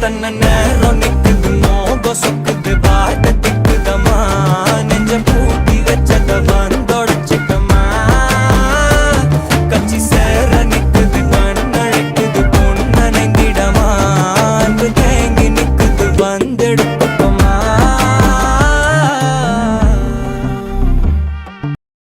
தன்ன நேரம் நிக்குது நோக சுக்குது பாட்ட திக்குதமா நெஞ்ச பூட்டி வச்சத வந்தொடச்சிட்டமா கச்சி சேர நிக்குது கண்ணழைக்குது பொண்ணு நினைந்திடமா அன்பு தேங்கி நிக்குது வந்தெடுத்து